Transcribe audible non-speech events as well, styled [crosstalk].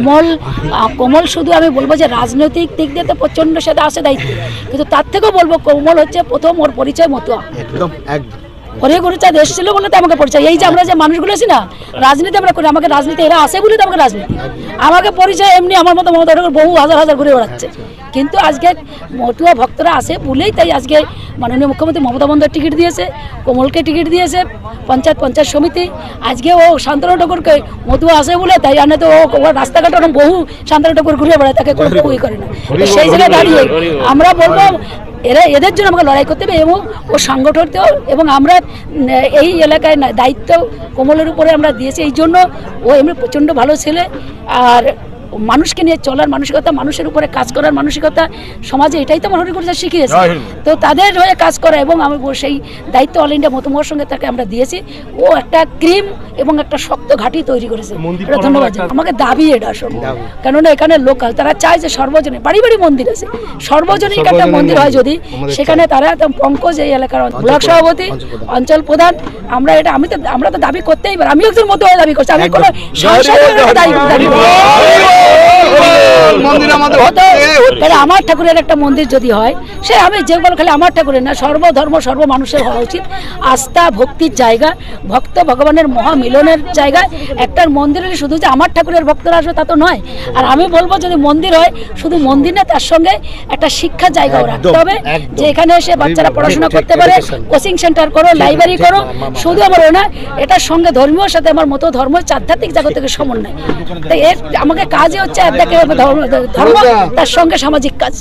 কমল কমল শুধু আমি বলব যে রাজনৈতিক দিক দিয়ে তো প্রচণ্ড সেটা আসে দায়িত্ব। কিন্তু তার থেকেও বলব কমল হচ্ছে প্রথম ওর পরিচয় মতুয়া। একদম একদম। ওরে পরিচয় এসেছিল বলে তো আমাকে পরিচয় এই যে আমরা যে মানুষগুলো আছি না রাজনীতি আমরা করি আমাকে রাজনীতি এরা আসে বলে তো আমাকে রাজনীতি। আমাকে পরিচয় এমনি আমার মতো মমতা ঠাকুর বহু হাজার হাজার ঘুরে বেড়াচ্ছে। কিন্তু আজকে মতুয়া ভক্তরা আসে বলেই তাই আজকে মাননীয় মুখ্যমন্ত্রী মমতা বন্দ্যোপাধ্যায় টিকিট দিয়েছে কোমলকে টিকিট দিয়েছে পঞ্চায়েত পঞ্চায়েত সমিতি। আজকে ও শান্তনু ঠাকুরকে মতুয়া আসে বলে তাই আর তো ও রাস্তাঘাটে ওরকম বহু শান্তনু ঠাকুর ঘুরে বেড়ায় তাকে কোনো করে না। সেই জায়গায় দাঁড়িয়ে আমরা বলব এরা এদের জন্য আমাকে লড়াই করতে হবে এবং ও সংগঠনতেও এবং আমরা এই এলাকায় দায়িত্ব কোমলের উপরে আমরা দিয়েছি। এই জন্য ও এমনি প্রচণ্ড ভালো ছেলে। আর মানুষকে নিয়ে চলার মানসিকতা মানুষের উপরে কাজ করার মানসিকতা সমাজে এটাই তো আমার হরিকর্তা শিখিয়েছে। তো তাদের হয়ে কাজ করা এবং আমি সেই দায়িত্ব অল ইন্ডিয়া মতমর সঙ্গে তাকে আমরা দিয়েছি। ও একটা ক্রিম এবং একটা শক্ত ঘাঁটি তৈরি করেছে। ধন্যবাদ আমাকে দাবি এটা আসলে। কেননা এখানে লোকাল তারা চায় যে সর্বজনীন বাড়ি বাড়ি মন্দির আছে। সর্বজনীন একটা মন্দির হয় যদি সেখানে তারা একদম পঙ্কজ এই এলাকার ব্লক সভাপতি অঞ্চল প্রধান। আমরা এটা আমি তো আমরা তো দাবি করতেই পারি। আমি একজন মতো দাবি করছি। আমি কোনো দাবি করি। মন্দির আমাদের তো। তাহলে আমার ঠাকুরের একটা মন্দির যদি হয় সে আমি যে যেগুলো খালি আমার ঠাকুরের না সর্বধর্ম সর্ব মানুষের হওয়া উচিত। আস্থা ভক্তির জায়গা ভক্ত ভগবানের মহামিলনের জায়গা। একটা মন্দির হলে শুধু যে আমার ঠাকুরের ভক্তরা আসবে তা তো নয়। আর আমি বলব যদি মন্দির হয় শুধু মন্দির না তার সঙ্গে একটা শিক্ষার জায়গাও রাখতে হবে। যে এখানে এসে বাচ্চারা পড়াশোনা করতে পারে কোচিং সেন্টার করো লাইব্রেরি করো। শুধু আমার না এটার সঙ্গে ধর্মীয় সাথে আমার মতো ধর্ম আধ্যাত্মিক জগৎ থেকে সমন্বয়। [laughs] তাই এর আমাকে কাজে হচ্ছে আধ্যাত্মিক ধর্ম ধর্ম তার সঙ্গে সামাজিক কাজ।